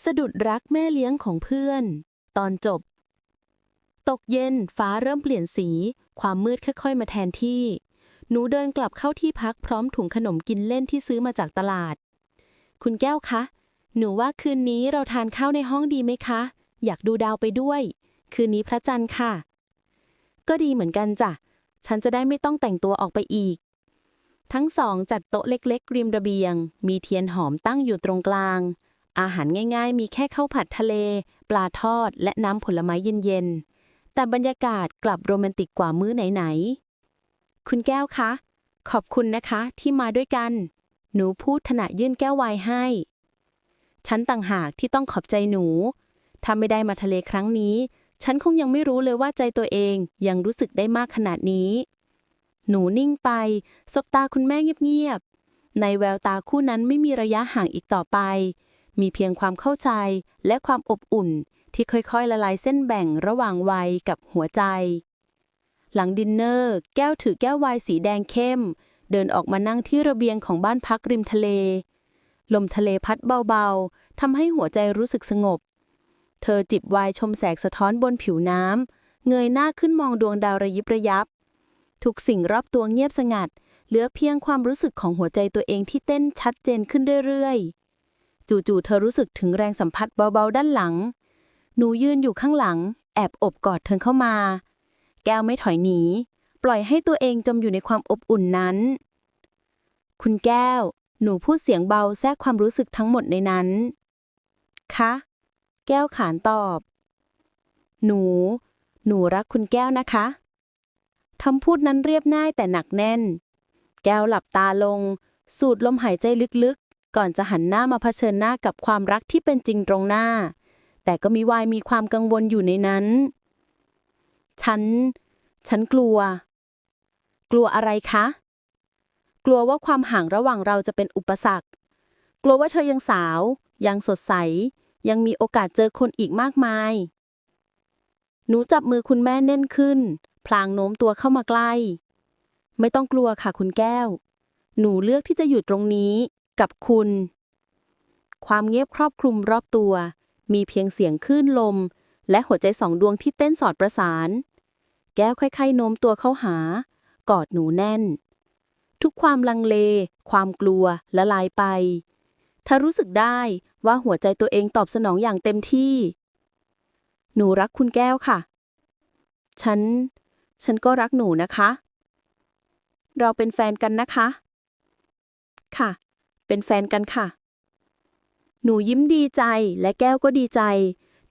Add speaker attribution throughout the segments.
Speaker 1: สะดุดรักแม่เลี้ยงของเพื่อน ตอนจบ ตกเย็นฟ้าเริ่มเปลี่ยนสี ความมืดค่อยๆ มาแทนที่ หนูเดินกลับเข้าที่พักพร้อมถุงขนมกินเล่นที่ซื้อมาจากตลาด คุณแก้วคะ หนูว่าคืนนี้เราทานข้าวในห้องดีไหมคะ อยากดูดาวไปด้วย คืนนี้พระจันทร์ค่ะ ก็ดีเหมือนกันจ้ะ ฉันจะได้ไม่ต้องแต่งตัวออกไปอีก ทั้งสองจัดโต๊ะเล็กๆริมระเบียง มีเทียนหอมตั้งอยู่ตรงกลาง อาหารง่ายๆ มีแค่ข้าวผัดทะเล ปลาทอด และน้ำผลไม้เย็นๆ แต่บรรยากาศกลับโรแมนติกกว่ามื้อไหนๆ คุณแก้วคะ ขอบคุณนะคะที่มาด้วยกัน หนูพูดถนะยื่นแก้วไวน์ให้ ฉันต่างหากที่ต้องขอบใจหนู ถ้าไม่ได้มาทะเลครั้งนี้ ฉันคงยังไม่รู้เลยว่าใจตัวเองยังรู้สึกได้มากขนาดนี้ หนูนิ่งไป สบตาคุณแม่เงียบๆ ในแววตาคู่นั้นไม่มีระยะห่างอีกต่อไป มีเพียงความเข้าใจและความอบอุ่นที่ค่อยๆ ละลายเส้นแบ่งระหว่างวัยกับหัวใจ หลังดินเนอร์ แก้วถือแก้ววน์สีแดงเข้ม เดินออกมานั่งที่ระเบียงของบ้านพักริมทะเล ลมทะเลพัดเบาๆทำให้หัวใจรู้สึกสงบ เธอจิบวน์ชมแสงสะท้อนบนผิวน้ำเงยหน้าขึ้นมองดวงดาวระยิบระยับ ทุกสิ่งรอบตัวเงียบสงัด เหลือเพียงความรู้สึกของหัวใจตัวเองที่เต้นชัดเจนขึ้นเรื่อยๆ จู่ๆเธอรู้สึกถึงแรงสัมผัสเบาๆ ด้านหลัง หนูยืนอยู่ข้างหลัง แอบอบกอดเธอเข้ามา แก้วไม่ถอยหนี ปล่อยให้ตัวเองจมอยู่ในความอบอุ่นนั้น คุณแก้ว หนูพูดเสียงเบาแทรกความรู้สึกทั้งหมดในนั้น คะ แก้วขานตอบ หนู หนูรักคุณแก้วนะคะคำพูดนั้นเรียบง่ายแต่หนักแน่น แก้วหลับตาลง สูดลมหายใจลึกๆ ก่อนจะหันหน้ามาเผชิญหน้ากับความรักที่เป็นจริงตรงหน้า แต่ก็มีวายมีความกังวลอยู่ในนั้น ฉัน ฉันกลัว กลัวอะไรคะ กลัวว่าความห่างระหว่างเราจะเป็นอุปสรรค กลัวว่าเธอยังสาว ยังสดใส ยังมีโอกาสเจอคนอีกมากมาย หนูจับมือคุณแม่แน่นขึ้น พลางโน้มตัวเข้ามาใกล้ ไม่ต้องกลัวค่ะคุณแก้ว หนูเลือกที่จะอยู่ตรงนี้ กับคุณ ความเงียบครอบคลุมรอบตัว มีเพียงเสียงคลื่นลม และหัวใจสองดวงที่เต้นสอดประสาน แก้วค่อยๆโน้มตัวเข้าหา กอดหนูแน่น ทุกความลังเล ความกลัวละลายไปเธอรู้สึกได้ว่าหัวใจตัวเองตอบสนองอย่างเต็มที่ หนูรักคุณแก้วค่ะ ฉัน ฉันก็รักหนูนะคะ เราเป็นแฟนกันนะคะ ค่ะ เป็นแฟนกันค่ะ หนูยิ้มดีใจและแก้วก็ดีใจ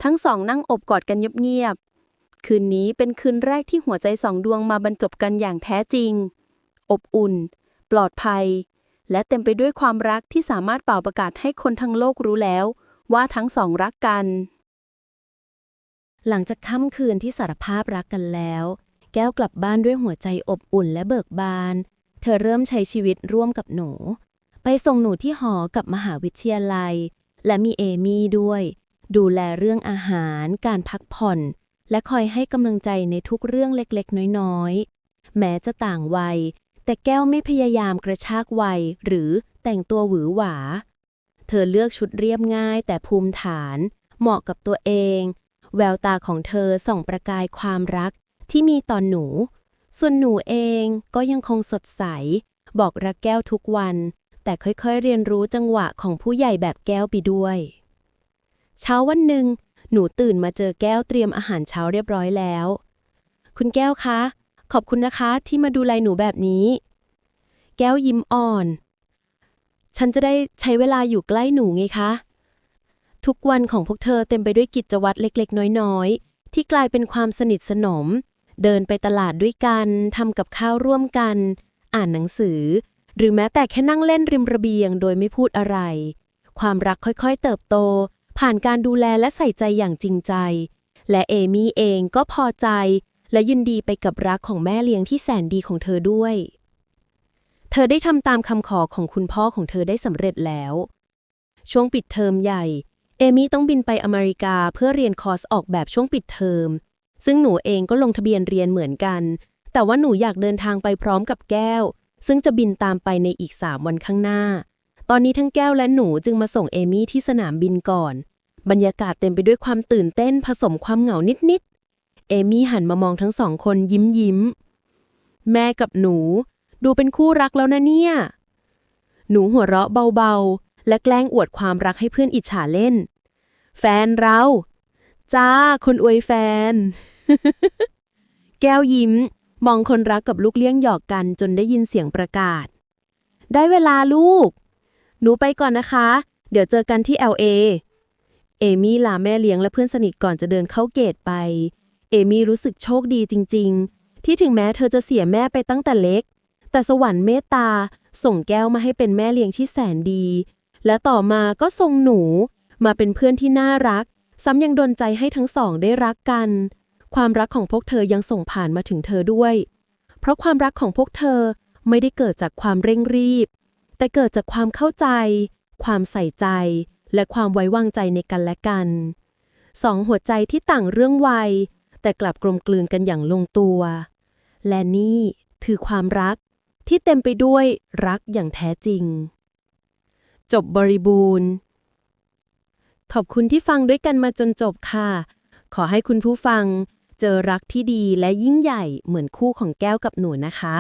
Speaker 1: ทั้งสองนั่งอบกอดกันเงียบๆ คืนนี้เป็นคืนแรกที่หัวใจสองดวงมาบรรจบกันอย่างแท้จริง อบอุ่น ปลอดภัย และเต็มไปด้วยความรักที่สามารถเป่าประกาศให้คนทั้งโลกรู้แล้ว ว่าทั้งสองรักกัน หลังจากค่ำคืนที่สารภาพรักกันแล้ว แก้วกลับบ้านด้วยหัวใจอบอุ่นและเบิกบานเธอเริ่มใช้ชีวิตร่วมกับหนู ไปส่งหนูที่หอกับมหาวิทยาลัย และมีเอมี่ด้วย ดูแลเรื่องอาหาร การพักผ่อน และคอยให้กำลังใจในทุกเรื่องเล็กๆ น้อยๆ แม้จะต่างวัย แต่แก้วไม่พยายามกระชากวัย หรือแต่งตัวหวือหวา เธอเลือกชุดเรียบง่ายแต่ภูมิฐาน เหมาะกับตัวเอง แววตาของเธอส่องประกายความรักที่มีต่อนหนู ส่วนหนูเองก็ยังคงสดใส บอกรักแก้วทุกวัน แต่ค่อยๆ เรียนรู้จังหวะของผู้ใหญ่แบบแก้วไปด้วย เช้าวันหนึ่ง หนูตื่นมาเจอแก้วเตรียมอาหารเช้าเรียบร้อยแล้ว คุณแก้วคะ ขอบคุณนะคะที่มาดูแลหนูแบบนี้ แก้วยิ้มอ่อน ฉันจะได้ใช้เวลาอยู่ใกล้หนูไงคะ ทุกวันของพวกเธอเต็มไปด้วยกิจวัตรเล็กๆ น้อยๆ ที่กลายเป็นความสนิทสนม เดินไปตลาดด้วยกันทำกับข้าวร่วมกัน อ่านหนังสือ หรือแม้แต่แค่นั่งเล่นริมระเบียงโดยไม่พูดอะไร ความรักค่อยๆเติบโต ผ่านการดูแลและใส่ใจอย่างจริงใจ และเอมี่เองก็พอใจ และยินดีไปกับรักของแม่เลี้ยงที่แสนดีของเธอด้วย เธอได้ทำตามคำขอของคุณพ่อของเธอได้สำเร็จแล้ว ช่วงปิดเทอมใหญ่ เอมี่ต้องบินไปอเมริกาเพื่อเรียนคอร์สออกแบบช่วงปิดเทอม ซึ่งหนูเองก็ลงทะเบียนเรียนเหมือนกัน แต่ว่าหนูอยากเดินทางไปพร้อมกับแก้ว ซึ่งจะบินตามไปในอีก 3 วันข้างหน้า ตอนนี้ทั้งแก้วและหนูจึงมาส่งเอมี่ที่สนามบินก่อน
Speaker 2: บรรยากาศเต็มไปด้วยความตื่นเต้นผสมความเหงานิดๆ เอมี่หันมามองทั้งสองคนยิ้มยิ้ม แม่กับหนู ดูเป็นคู่รักแล้วนะเนี่ย หนูหัวเราะเบาๆ และแกล้งอวดความรักให้เพื่อนอิจฉาเล่น แฟนเรา จ้า คนอวยแฟน แก้วยิ้ม มองคนรักกับลูกเลี้ยงหยอกกันจนได้ยินเสียงประกาศ ได้เวลาลูก หนูไปก่อนนะคะ เดี๋ยวเจอกันที่ LA เอมี่ลาแม่เลี้ยงและเพื่อนสนิทก่อนจะเดินเข้าเกตไป เอมี่รู้สึกโชคดีจริง ๆ ที่ถึงแม้เธอจะเสียแม่ไปตั้งแต่เล็ก แต่สวรรค์เมตตาส่งแก้วมาให้เป็นแม่เลี้ยงที่แสนดี และต่อมาก็ส่งหนู มาเป็นเพื่อนที่น่ารัก ซ้ำยังดลใจให้ทั้งสองได้รักกัน ความรักของพวกเธอยังส่งผ่านมาถึงเธอด้วย เพราะความรักของพวกเธอไม่ได้เกิดจากความเร่งรีบ แต่เกิดจากความเข้าใจ ความใส่ใจ และความไว้วางใจในกันและกัน สองหัวใจที่ต่างเรื่องวัย แต่กลับกลมกลืนกันอย่างลงตัว และนี่คือความรักที่เต็มไปด้วยรักอย่างแท้จริง จบบริบูรณ์ ขอบคุณที่ฟังด้วยกันมาจนจบค่ะ ขอให้คุณผู้ฟัง เจอรักที่ดีและยิ่งใหญ่เหมือนคู่ของแก้วกับหนูนะคะ